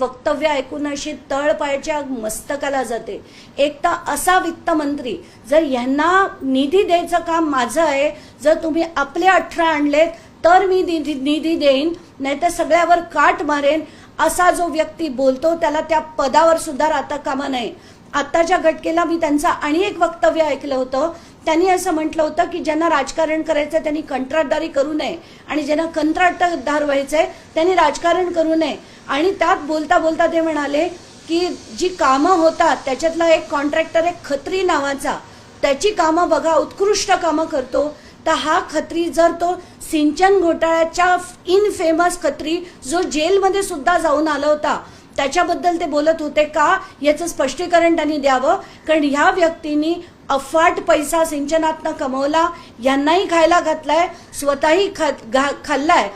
वक्तव्य ऐकून अशी तळपायच्या मस्तकाला जाते. एक तर असा वित्तमंत्री जर यांना निधी द्यायचं काम माझं आहे जर तुम्ही आपले अठरा आणलेत तर मी निधी निधी देईन नाहीतर सगळ्यावर काट मारेन असा जो व्यक्ती बोलतो त्याला त्या पदावर सुद्धा राहता कामा नये. आत्ताच्या घटकेला मी त्यांचं आणि एक वक्तव्य ऐकलं होतं. त्यांनी असं म्हटलं होतं की ज्यांना राजकारण करायचं त्यांनी कंत्राटदारी करू नये. आणि ज्यांना कंत्राटदार व्हायचंय त्यांनी राजकारण करू नये. आणि त्यात बोलता बोलता ते म्हणाले की जी कामं होतात त्याच्यातला एक कॉन्ट्रॅक्टर एक खत्री नावाचा. त्याची कामं बघा उत्कृष्ट कामं करतो. तर हा खत्री जर तो सिंचन घोटाळ्याच्या इन फेमस खत्री जो जेलमध्ये सुद्धा जाऊन आला होता त्याच्याबद्दल ते बोलत होते का? याचं स्पष्टीकरण त्यांनी द्यावं. कारण ह्या व्यक्तींनी अफाट पैसा सिंचनातनं कमवला यांनाही खायला घातलाय स्वतःही खा- घा- खाल्लाय.